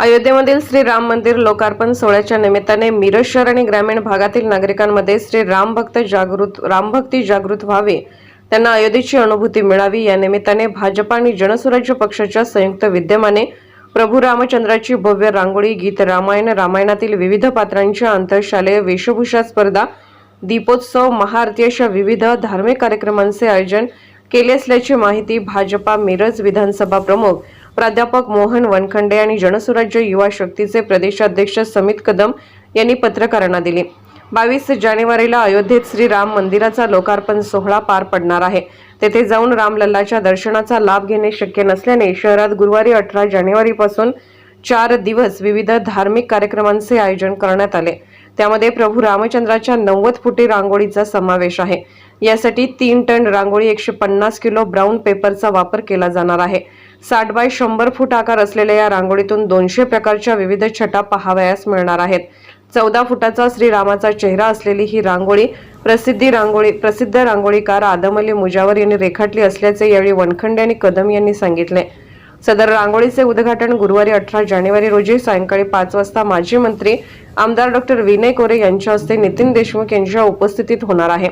अयोध्येमधील श्री राम मंदिर लोकार्पण सोहळ्याच्या निमित्ताने मिरज शहर आणि ग्रामीण भागातील नागरिकांमध्ये श्री राम भक्त जागृत रामभक्ती जागृत व्हावी. त्यांना अयोध्येची अनुभूती मिळावी. या निमित्ताने भाजप आणि जनसुराज्य पक्षाच्या संयुक्त विद्यमाने प्रभू रामचंद्राची भव्य रांगोळी गीत रामायण रामायणातील विविध पात्रांच्या आंतरशालेय वेशभूषा स्पर्धा दीपोत्सव महाआरती अशा विविध धार्मिक कार्यक्रमांचे आयोजन केले असल्याची माहिती भाजपा मिरज विधानसभा प्रमुख प्राध्यापक मोहन वनखंडे आणि जनसुराज्य युवा शक्तीचे प्रदेशाध्यक्ष समित कदम यांनी पत्रकारांना दिली. बावीस जानेवारीला अयोध्येत श्री राम मंदिराचा लोकार्पण सोहळा पार पडणार आहे. तेथे जाऊन रामलल्लाच्या दर्शनाचा लाभ घेणे शक्य नसल्याने शहरात गुरुवारी अठरा जानेवारीपासून चार दिवस विविध धार्मिक कार्यक्रमांचे आयोजन करण्यात आले. त्यामध्ये प्रभू रामचंद्राच्या नव्वद फुटी रांगोळीचा समावेश आहे. यासाठी तीन टन रांगोळी एकशे पन्नास किलो ब्राऊन पेपरचा वापर केला जाणार आहे. साठ बाय शंभर फूट आकार असलेल्या या रांगोळीतून दोनशे प्रकारच्या विविध छटा पहावयास मिळणार आहेत. चौदा फुटाचा श्रीरामाचा चेहरा असलेली ही रांगोळी प्रसिद्धी रांगोळी प्रसिद्ध रांगोळीकार आदम अली मुजावर यांनी रेखाटली असल्याचे यावेळी वनखंडे आणि कदम यांनी सांगितले. सदर रांगोळीचे उद्घाटन गुरुवारी अठरा जानेवारी रोजी सायंकाळी पाच वाजता माजी मंत्री आमदार डॉक्टर विनय कोरे यांच्या हस्ते नितीन देशमुख यांच्या उपस्थितीत होणार आहे.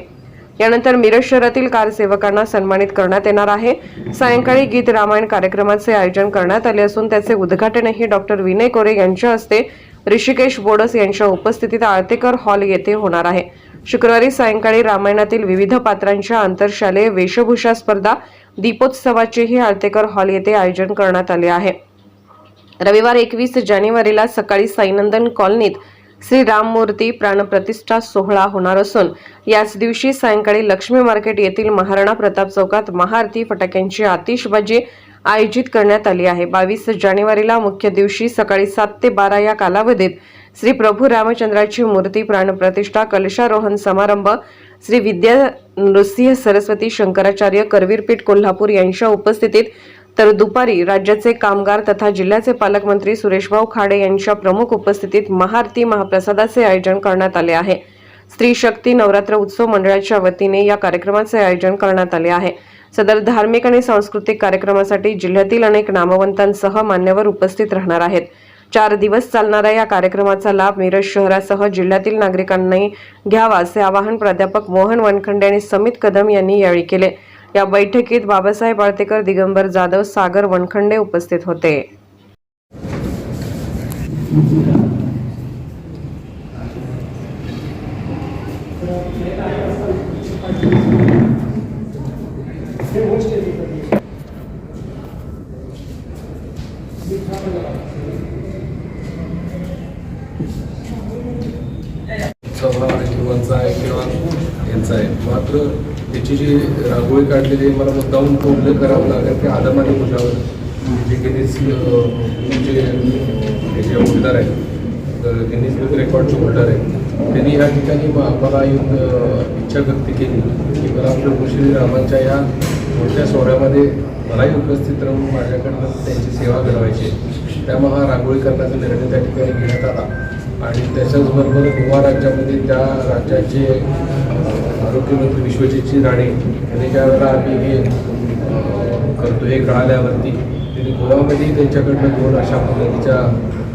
यानंतर मिरज शहरातील कारसेवकांना सन्मानित करण्यात येणार आहे. सायंकाळी गीत रामायण कार्यक्रमाचे आयोजन करण्यात आले असून त्याचे उद्घाटनही डॉक्टर विनय कोरे यांच्या हस्ते ऋषिकेश बोडस यांच्या उपस्थितीत आळतेकर हॉल येथे होणार आहे. शुक्रवारी सायंकाळी रामायणातील विविध पात्रांच्या आंतरशालेय वेशभूषा स्पर्धा दीपोत्सवाचेही आळतेकर हॉल येथे आयोजन करण्यात आले आहे. रविवार एकवीस जानेवारीला सकाळी साईनंदन कॉलनीत श्री राममूर्ती प्राणप्रतिष्ठा सोहळा होणार असून याच दिवशी सायंकाळी लक्ष्मी मार्केट येथील महाराणा प्रताप चौकात महाआरती फटाक्यांची आतिषबाजी आयोजित करण्यात आली आहे. बावीस जानेवारीला मुख्य दिवशी सकाळी सात ते बारा या कालावधीत श्री प्रभू रामचंद्राची मूर्ती प्राणप्रतिष्ठा कलशारोहण समारंभ श्री विद्या नृसिंह सरस्वती शंकराचार्य करवीरपीठ कोल्हापूर यांच्या उपस्थितीत तर दुपारी राज्याचे कामगार तथा जिल्ह्याचे पालकमंत्री सुरेशभाऊ खाडे यांच्या प्रमुख उपस्थितीत महाआरती महाप्रसादाचे आयोजन करण्यात आले आहे. स्त्री शक्ती नवरात्र उत्सव मंडळाच्या वतीने या कार्यक्रमाचे आयोजन करण्यात आले आहे. सदर धार्मिक आणि सांस्कृतिक कार्यक्रमासाठी जिल्ह्यातील अनेक नामवंतांसह मान्यवर उपस्थित राहणार आहेत. चार दिवस चालणाऱ्या या कार्यक्रमाचा लाभ मिरज शहरासह जिल्ह्यातील नागरिकांनी घ्यावा असे आवाहन प्राध्यापक मोहन वनखंडे आणि समित कदम यांनी यावेळी केले. या बैठकीत बाबासाहेब आळतेकर दिगंबर जाधव सागर वनखंडे उपस्थित होते. आहे किंवा यांचा आहे. मात्र त्याची जी रांगोळी काढलेली मला मुद्दाहून तो उल्लेख करावा लागेल की आदम आणि मुलावर म्हणजे म्हणजे, जे गिनीस जे होल्डर आहे तर गिनीज बुक रेकॉर्डचे होल्डर आहे त्यांनी या ठिकाणी मला येऊन इच्छा व्यक्त केली की मला प्रभू श्री रामांच्या या मोठ्या सोहळ्यामध्ये मलाही उपस्थित राहून माझ्याकडनं त्यांची सेवा करायची त्यामुळे हा रांगोळी करण्याचा निर्णय त्या ठिकाणी घेण्यात आला. आणि त्याच्याचबरोबर गोवा राज्यामध्ये त्या राज्याचे आरोग्यमंत्री विश्वजितची राणे यांनी ज्या वेळेला आम्ही हे करतो हे कळाल्यावरती त्यांनी गोवामध्ये त्यांच्याकडनं दोन अशा पद्धतीच्या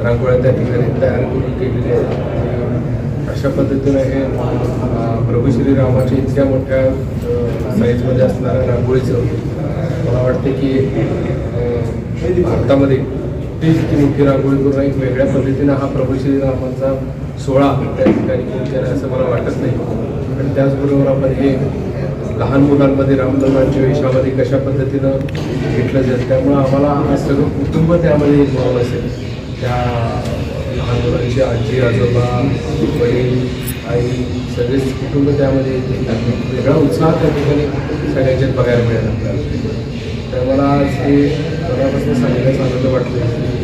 रांगोळ्या त्या ठिकाणी तयार करून केलेल्या आहेत. अशा पद्धतीनं हे प्रभू श्रीरामाच्या इतक्या मोठ्या साईजमध्ये असणाऱ्या रांगोळीचं मला वाटते की भारतामध्ये भारतामध्ये ती मोठी रांगोळी करून एक वेगळ्या पद्धतीनं हा प्रभू श्रीरामांचा सोहळा त्या ठिकाणी केला असं मला वाटत नाही. पण त्याचबरोबर आपण हे लहान मुलांमध्ये रामलल्लांच्या वेशामध्ये कशा पद्धतीनं घेतलं जाईल त्यामुळं आम्हाला हा सगळं कुटुंब त्यामध्ये इन्व्हॉल्व असेल. त्या लहान मुलांची आजी आजोबा बहीण आई सगळेच कुटुंब त्यामध्ये येतील वेगळा उत्साह त्या ठिकाणी सगळ्यांच्यात बघायला मिळेल आपल्याला. तर मला आज हे मनापासून सांगण्यास आनंद वाटतो की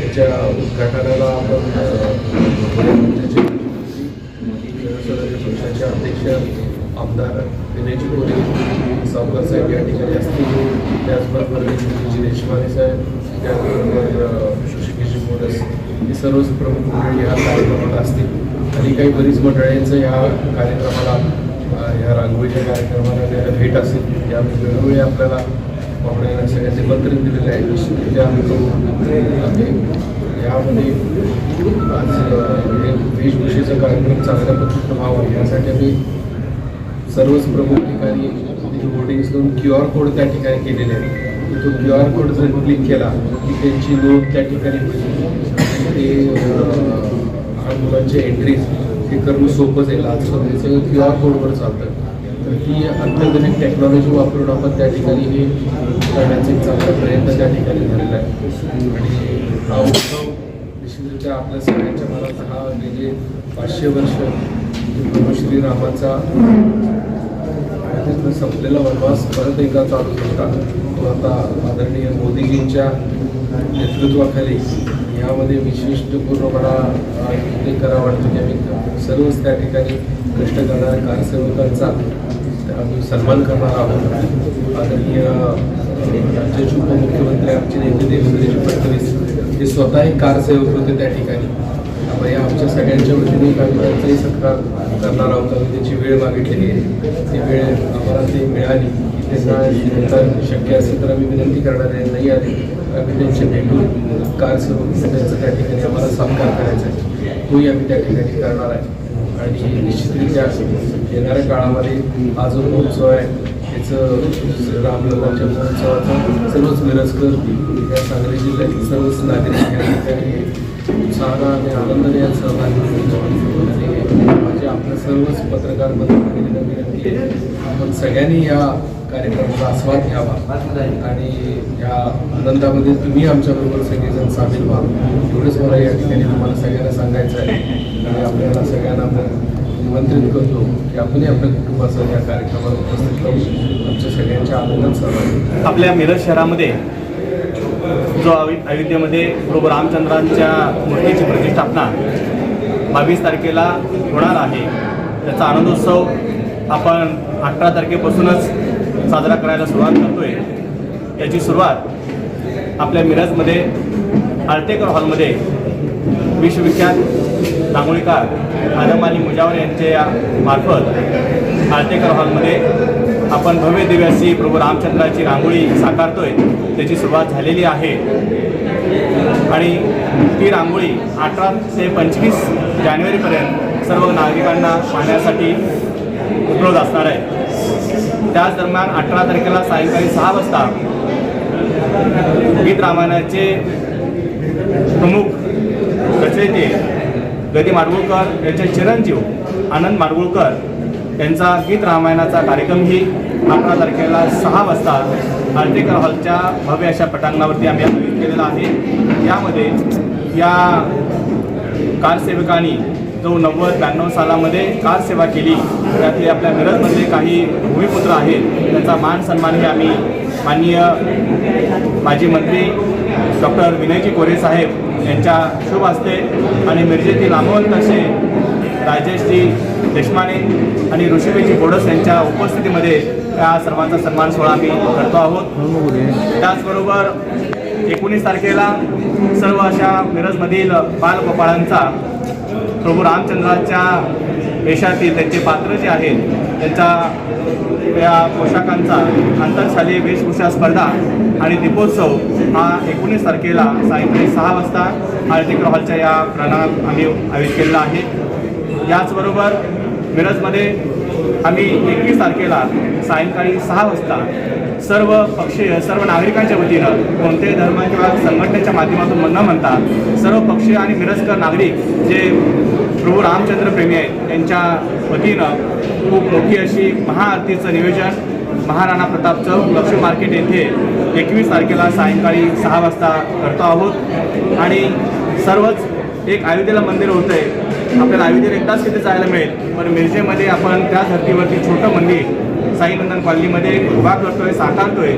त्याच्या उद्घाटनाला आपण पक्षाचे अध्यक्ष आमदार विनयजी कोरे सावकर साहेब या ठिकाणी असतील. त्याचबरोबर जी देशपांडे साहेब त्याचबरोबर अं, मोरस हे सर्वच प्रमुख मंडळी ह्या कार्यक्रमाला असतील. आणि काही बरीच मंडळींचं ह्या कार्यक्रमाला या ह्या रांगोळीच्या कार्यक्रमाला भेट असेल. या वेळोवेळी आपल्याला वापरायला सगळ्याचे पत्र दिलेले आहे. त्यामुळे आम्ही यामध्ये आज वेशभूषेचा कार्यक्रम चांगल्या पद्धतीनं व्हावा. यासाठी आम्ही सर्वच प्रमुख ठिकाणी होर्डिंग्स करून क्यू आर कोड त्या ठिकाणी केलेले आहे तो क्यू आर कोड जर क्लिक केला की त्यांची नोंद त्या ठिकाणी ते लहान मुलांचे एंट्रीज हे करणं सोपं जाईल आजकाल हे सगळं क्यू आर कोडवर चालतं. तर ती अत्याधुनिक टेक्नॉलॉजी वापरून आपण त्या ठिकाणी हे करण्याचा एक चांगला प्रयत्न त्या ठिकाणी झालेला आहे. आणि हा उत्सव निश्चितरित्या आपल्या सगळ्यांच्या मनात हा गेले पाचशे वर्ष प्रभू श्रीरामाचा संपलेला वनवास परत एकदा चालू होता तो आता आदरणीय मोदीजींच्या नेतृत्वाखाली यामध्ये विशिष्टपूर्ण मला अ, करा वाटतो की आम्ही सर्वच त्या ठिकाणी कष्ट करणाऱ्या कारसेवकांचा आम्ही सन्मान करणार आहोत. आदरणीय राज्याचे उपमुख्यमंत्री आमचे नेते देवेंद्रजी फडणवीस हे स्वतः एक कारसेवक होते त्या ठिकाणी. त्यामुळे आमच्या सगळ्यांच्या वतीने कामगारांचाही सत्कार करणार आहोत. आम्ही त्याची वेळ मागितलेली आहे. ती वेळ आम्हाला ती मिळाली. की त्यांना शक्य असेल तर आम्ही विनंती करणार आहे नाही आले आम्ही त्यांचे भेटून कारसेवक त्यांचा त्या ठिकाणी आम्हाला सत्कार करायचा आहे. तोही आम्ही त्या ठिकाणी करणार आहे. आणि निश्चितरित्या येणाऱ्या काळामध्ये हा जो महोत्सव आहे त्याचं रामलल्लाच्या महोत्सवाचा सर्वच मिरजकर या सांगली जिल्ह्यातील सर्वच नागरिक या ठिकाणी उत्साहानं आणि आनंदाने यात सहभागी आणि माझी आपल्या सर्वच पत्रकार बंधूंना विनंती आपण सगळ्यांनी या कार्यक्रमाचा आस्वाद घ्यावा. आणि या आनंदामध्ये तुम्ही आमच्याबरोबर सगळेजण सामील व्हा. एवढंच मला या ठिकाणी तुम्हाला सगळ्यांना सांगायचं आहे. आणि आपल्याला सगळ्यांना निमंत्रित करतो की आपणही आपल्या कुटुंबासह या कार्यक्रमात उपस्थित राहून आमच्या सगळ्यांच्या आनंदात सहभागी आपल्या मिरज शहरामध्ये जो अवि अयोध्येमध्ये प्रभू रामचंद्रांच्या मूर्तीची प्रतिष्ठापना बावीस तारखेला होणार आहे त्याचा आनंदोत्सव आपण अठरा तारखेपासूनच साजरा करायला सुरुवात करतोय. याची सुरुवात आपल्या मिरजमध्ये आळतेकर हॉलमध्ये विश्वविख्यात रांगोळीकार आदम आणि मुजावर यांच्या मार्फत आळतेकर हॉलमध्ये आपण भव्य दिव्यासी प्रभू रामचंद्राची रांगोळी साकारतोय. त्याची सुरुवात झालेली आहे. आणि ती रांगोळी अठरा ते पंचवीस जानेवारीपर्यंत सर्व नागरिकांना पाहण्यासाठी उपलब्ध असणार आहे. त्याच दरम्यान अठरा तारखेला सायंकाळी सहा वाजता गीत रामायणाचे प्रमुख रचयिते गदी माडगुळकर यांचे चिरंजीव आनंद माडगुळकर यांचा गीत रामायणाचा कार्यक्रमही अठरा तारखेला सहा वाजता आर्टेकर हॉलच्या भव्य अशा पटांगणावरती आम्ही आयोजित केलेला आहे. यामध्ये या कारसेवकांनी जो नव्वद ब्याण्णव सालामध्ये कार सेवा केली त्यातले आपल्या मिरजमधले काही भूमिपुत्र आहेत त्यांचा मान सन्मानही आम्ही माननीय माजी मंत्री डॉक्टर विनयजी कोरे साहेब यांच्या शुभ हस्ते आणि मिरजेतील नामवंत असे राजेशजी देशमाने आणि ऋषिकेजी बोडस यांच्या उपस्थितीमध्ये या सर्वांचा सन्मान सोहळा आम्ही करतो आहोत. त्याचबरोबर एकोणीस तारखेला सर्व अशा मिरजमधील बालगोपाळांचा प्रभू रामचंद्राच्या वेशातील त्यांचे पात्र जे आहेत त्यांच्या या पोशाखांचा आंतरशालेय वेशभूषा स्पर्धा आणि दीपोत्सव हा एकोणीस तारखेला सायंकाळी सहा वाजता आर्टिकल हॉलच्या या प्रणाम आम्ही आयोजित केलेला आहे. याचबरोबर मिरजमध्ये आम्ही एकवीस तारखेला सायंकाळी सहा वाजता सर्व पक्षीय सर्व नागरिकांच्या वतीनं कोणत्याही धर्म किंवा संघटनेच्या माध्यमातून न म्हणता सर्व पक्षीय आणि मिरजकर नागरिक जे प्रभू रामचंद्र प्रेमी आहेत त्यांच्या वतीनं खूप मोठी अशी महाआरतीचं नियोजन महाराणा प्रताप चौक लक्ष्मी मार्केट येथे एकवीस तारखेला सायंकाळी सहा वाजता करतो आहोत. आणि सर्वच एक अयोध्येला मंदिर होतं आहे आपल्याला अयोध्येला एकदाच तिथे जायला मिळेल. पण मिरजेमध्ये आपण त्या धर्तीवरती छोटं मंदिर साईनंदन कॉलनीमध्ये उभा करतोय साकारतोय.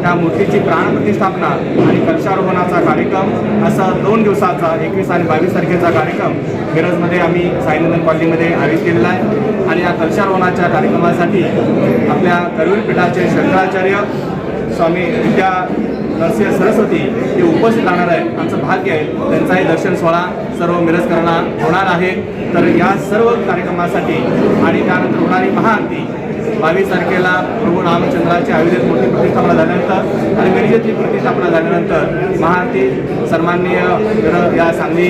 त्या मूर्तीची प्राणप्रतिष्ठापना आणि कक्षारोहणाचा कार्यक्रम असा दोन दिवसाचा एकवीस आणि बावीस तारखेचा कार्यक्रम मिरजमध्ये आम्ही साईनंदन कॉलनीमध्ये आयोजित केलेला आहे. आणि या कक्षारोहणाच्या कार्यक्रमासाठी आपल्या करवीर पीठाचे शंकराचार्य स्वामी विद्या नरसिंह सरस्वती हे उपस्थित राहणार आहे आमचं भाग्य आहे त्यांचाही दर्शन सोहळा सर्व मिरजकरांना होणार आहे. तर या सर्व कार्यक्रमासाठी आणि त्यानंतर होणारी महाआरती बावीस तारखेला प्रभू रामचंद्राची आयुर्वेद मोठी प्रतिष्ठापना झाल्यानंतर आणि गणेशाची प्रतिष्ठापना झाल्यानंतर महाआरती सन्माननीय या सांगली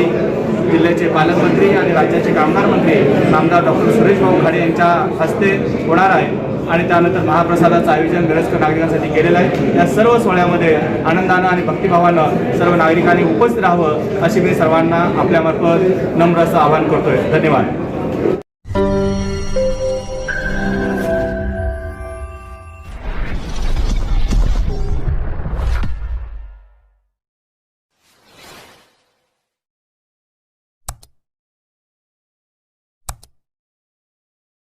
जिल्ह्याचे पालकमंत्री आणि राज्याचे कामगार मंत्री नामदार डॉक्टर सुरेश भाऊ खाडे यांच्या हस्ते होणार आहे. आणि त्यानंतर महाप्रसादाचं आयोजन मिरजकर नागरिकांसाठी केलेलं आहे. या सर्व सोहळ्यामध्ये आनंदानं आणि भक्तिभावानं सर्व नागरिकांनी उपस्थित राहावं अशी मी सर्वांना आपल्यामार्फत नम्र असं आवाहन करतोय. धन्यवाद.